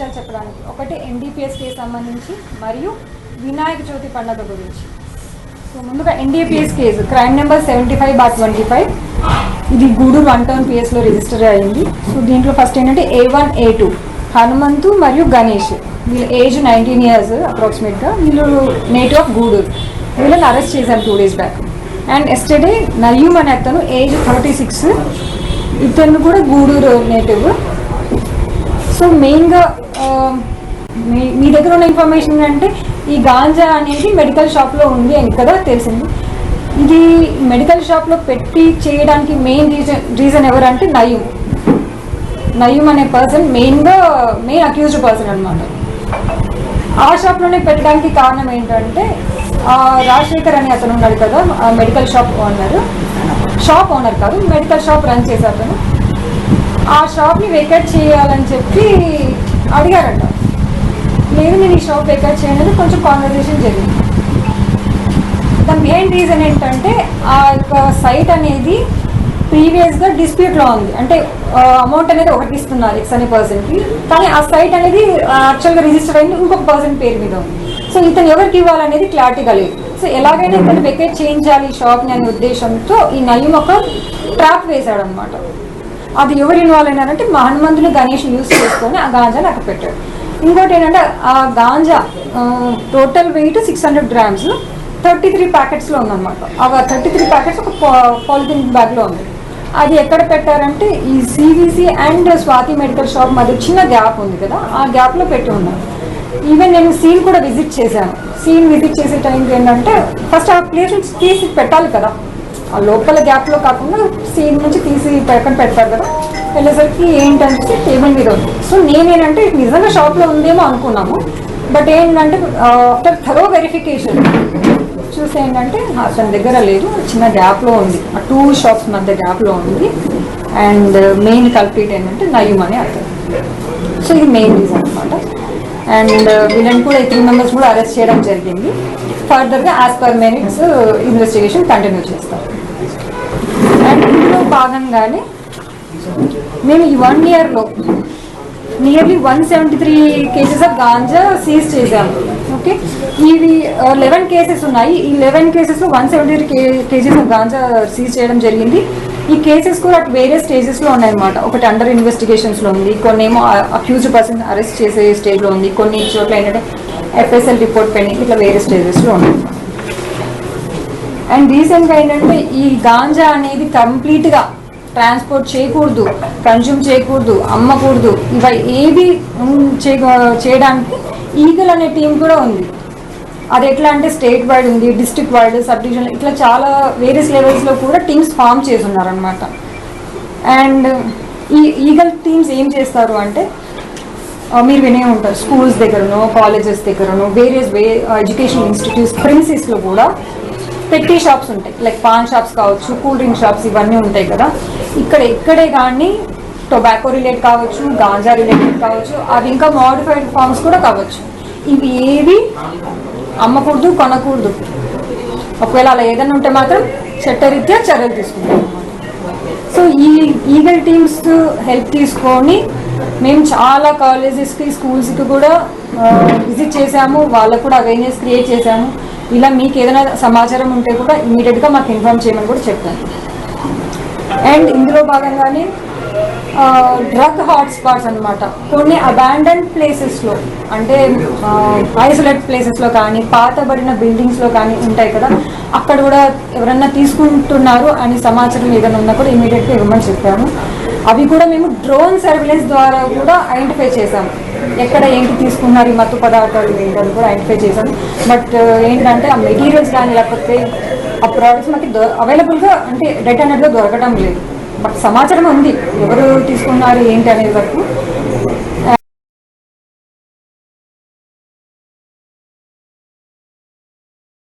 విషయాలు చెప్పడానికి. ఒకటి ఎన్డీపీఎస్కి సంబంధించి మరియు వినాయక చవితి పండుగ గురించి. సో ముందుగా NDPS case. Crime number seventy five bar twenty five. ఇది గూడూరు వన్ టౌన్ పిఎస్లో రిజిస్టర్ అయింది. సో దీంట్లో ఫస్ట్ ఏంటంటే A one A two Hanumanthu మరియు గణేష్. వీళ్ళ ఏజ్ నైన్టీన్ ఇయర్స్ అప్రాక్సిమేట్గా. వీళ్ళు నేటివ్ ఆఫ్ గూడూరు. వీళ్ళని అరెస్ట్ చేశారు two days back. And yesterday Nayeem అనే అతను ఏజ్ థర్టీ సిక్స్. ఇతను కూడా గూడూరు నేటివ్. సో మెయిన్గా మీ దగ్గర ఉన్న ఇన్ఫర్మేషన్ అంటే ఈ గాంజా అనేది మెడికల్ షాప్లో ఉంది అని కదా తెలిసింది. ఇది మెడికల్ షాప్లో పెట్టి చేయడానికి మెయిన్ రీజన్ రీజన్ ఎవరంటే నయీం. నయీం అనే పర్సన్ మెయిన్గా మెయిన్ అక్యూజ్డ్ పర్సన్ అనమాట ఆ షాప్లోనే పెట్టడానికి కారణం ఏంటంటే రాజశేఖర్ అని అతను ఉన్నాడు కదా ఆ medical shop owner shop owner కాదు మెడికల్ షాప్ రన్ చేశారు అతను. ఆ షాప్ని వెకేట్ చేయాలని చెప్పి అడిగారంట. లేదు నేను ఈ షాప్ వెకేట్ చేయలేదు కొంచెం కాన్వర్జేషన్ జరిగింది. ద మెయిన్ రీజన్ ఏంటంటే ఆ యొక్క సైట్ అనేది ప్రీవియస్గా డిస్ప్యూట్లో ఉంది. అంటే అమౌంట్ అనేది ఒకటి ఇస్తున్నారు ఎక్స్ అనే పర్సన్కి కానీ ఆ సైట్ అనేది యాక్చువల్గా రిజిస్టర్ అయింది. ఇంకొక పర్సన్ పేరు మీద ఉంది. సో ఇతను ఎవరికి ఇవ్వాలనేది క్లారిటీగా లేదు. సో ఎలాగైనా ఇతను వెకేట్ చేయించాలి ఈ షాప్ని అనే ఉద్దేశంతో ఈ నయం ఒక ట్రాప్ వేశాడనమాట అది ఎవరు ఇన్వాల్వ్ అయినారంటే మా హనుమంతులు గణేష్ యూస్ చేసుకొని ఆ గాంజాని అక్కడ పెట్టాడు ఇంకోటి ఏంటంటే ఆ ganja total weight six hundred grams thirty three ప్యాకెట్స్లో ఉందన్నమాట. ఆ థర్టీ త్రీ ప్యాకెట్స్ ఒక పాలిథిన్ బ్యాగ్లో ఉంది. అది ఎక్కడ పెట్టారంటే ఈ CVC and Swathi medical shop మధ్య చిన్న గ్యాప్ ఉంది కదా ఆ గ్యాప్లో పెట్టి ఉన్నారు. ఈవెన్ నేను సీన్ కూడా విజిట్ చేశాను. సీన్ విజిట్ చేసే టైంకి ఏంటంటే ఫస్ట్ ఆ ప్లేస్ తీసి పెట్టాలి కదా. లోపల గ్యాప్లో కాకుండా సీన్ నుంచి తీసి పక్కన పెడతారు కదా వెళ్ళేసరికి ఏంటంటే టేబుల్ మీద ఉంది. సో నేనేంటంటే నిజంగా షాప్లో ఉందేమో అనుకున్నాము. బట్ ఏంటంటే ఆఫ్టర్ థరో వెరిఫికేషన్ చూసి ఏంటంటే అతని దగ్గర లేదు చిన్న గ్యాప్లో ఉంది. ఆ టూ షాప్స్ మధ్య గ్యాప్లో ఉంది. అండ్ మెయిన్ కల్పీట్ ఏంటంటే నయీం అని అతను. సో ఇది మెయిన్ రీజన్ అనమాట అండ్ uh, వీళ్ళని కూడా ఈ త్రీ మెంబర్స్ కూడా అరెస్ట్ చేయడం జరిగింది. ఫర్దర్గా as per merits investigation continue చేస్తారు. భాగంగానే మేము ఈ వన్ ఇయర్లో nearly one seventy three cases of ganja seize చేశాము ఓకే ఇవి uh, లెవెన్ కేసెస్ ఉన్నాయి. ఈ లెవెన్ కేసెస్లో one seventy three cases of ganja seize చేయడం జరిగింది. ఈ కేసెస్ కూడా అటు వేరే స్టేజెస్లో ఉన్నాయన్నమాట. ఒకటి అండర్ ఇన్వెస్టిగేషన్స్లో ఉంది. కొన్ని ఏమో అక్యూజ్డ్ పర్సన్ అరెస్ట్ చేసే స్టేజ్లో ఉంది. కొన్ని చోట్ల ఏంటంటే ఎఫ్ఎస్ఎల్ రిపోర్ట్ పెండింగ్ ఇట్లా వేరే స్టేజెస్లో ఉన్నాయి. అండ్ రీసెంట్గా ఏంటంటే ఈ గాంజా అనేది కంప్లీట్గా ట్రాన్స్పోర్ట్ చేయకూడదు కన్జ్యూమ్ చేయకూడదు అమ్మకూడదు. ఇవి ఏవి చేయడానికి ఈగల్ అనే టీం కూడా ఉంది. అది ఎట్లా అంటే స్టేట్ వైడ్ ఉంది డిస్ట్రిక్ట్ వైడ్ సబ్ డివిజన్ ఇట్లా చాలా వేరియస్ లెవెల్స్లో కూడా టీమ్స్ ఫామ్ చేస్తున్నారనమాట అండ్ ఈ ఈగల్ టీమ్స్ ఏం చేస్తారు అంటే మీరు వినే ఉంటారు స్కూల్స్ దగ్గరనో కాలేజెస్ దగ్గరనో వేరియస్ వే ఎడ్యుకేషన్ ఇన్స్టిట్యూట్స్ ప్రిన్సెస్లో కూడా పెట్టి షాప్స్ ఉంటాయి. లైక్ పాన్ షాప్స్ కావచ్చు కూల్ డ్రింక్ షాప్స్ ఇవన్నీ ఉంటాయి కదా. ఇక్కడ ఎక్కడే కానీ టొబాకో రిలేట్ కావచ్చు గాంజా రిలేటెడ్ కావచ్చు అవి ఇంకా మోడిఫైడ్ ఫార్మ్స్ కూడా కావచ్చు. ఇవి ఏవి అమ్మకూడదు కొనకూడదు. ఒకవేళ అలా ఏదైనా ఉంటే మాత్రం చట్టరీత్యా చర్యలు తీసుకుంటాం సో ఈ ఈగల్ టీమ్స్ హెల్ప్ తీసుకొని మేము చాలా కాలేజెస్కి స్కూల్స్కి కూడా విజిట్ చేసాము వాళ్ళకు కూడా అవేర్నెస్ క్రియేట్ చేశాము. ఇలా మీకు ఏదైనా సమాచారం ఉంటే కూడా ఇమీడియట్గా మాకు ఇన్ఫామ్ చేయమని కూడా చెప్తాను అండ్ ఇందులో భాగంగానే డ్రగ్ హాట్స్పాట్స్ అన్నమాట. కొన్ని అబాండన్ ప్లేసెస్లో అంటే ఐసోలేట్ ప్లేసెస్లో కానీ పాతబడిన బిల్డింగ్స్లో కానీ ఉంటాయి కదా అక్కడ కూడా ఎవరన్నా తీసుకుంటున్నారు అని సమాచారం ఏదైనా ఉన్నా కూడా ఇమీడియట్గా ఇవ్వమని చెప్పాము. అవి కూడా మేము డ్రోన్ సర్వేలెన్స్ ద్వారా కూడా ఐడెంటిఫై చేశాము. ఎక్కడ ఏంటి తీసుకున్నారు ఈ మత్తు పదార్థాలు ఏంటని కూడా ఐడెంటిఫై చేశాం. బట్ ఏంటంటే ఆ మెటీరియల్స్ కానీ లేకపోతే ఆ ప్రోడక్ట్స్ మనకి అవైలబుల్గా అంటే రెడ్ అనేది దొరకడం లేదు. బట్ సమాచారం ఉంది. ఎవరు తీసుకున్నారు ఏంటి అనేది వరకు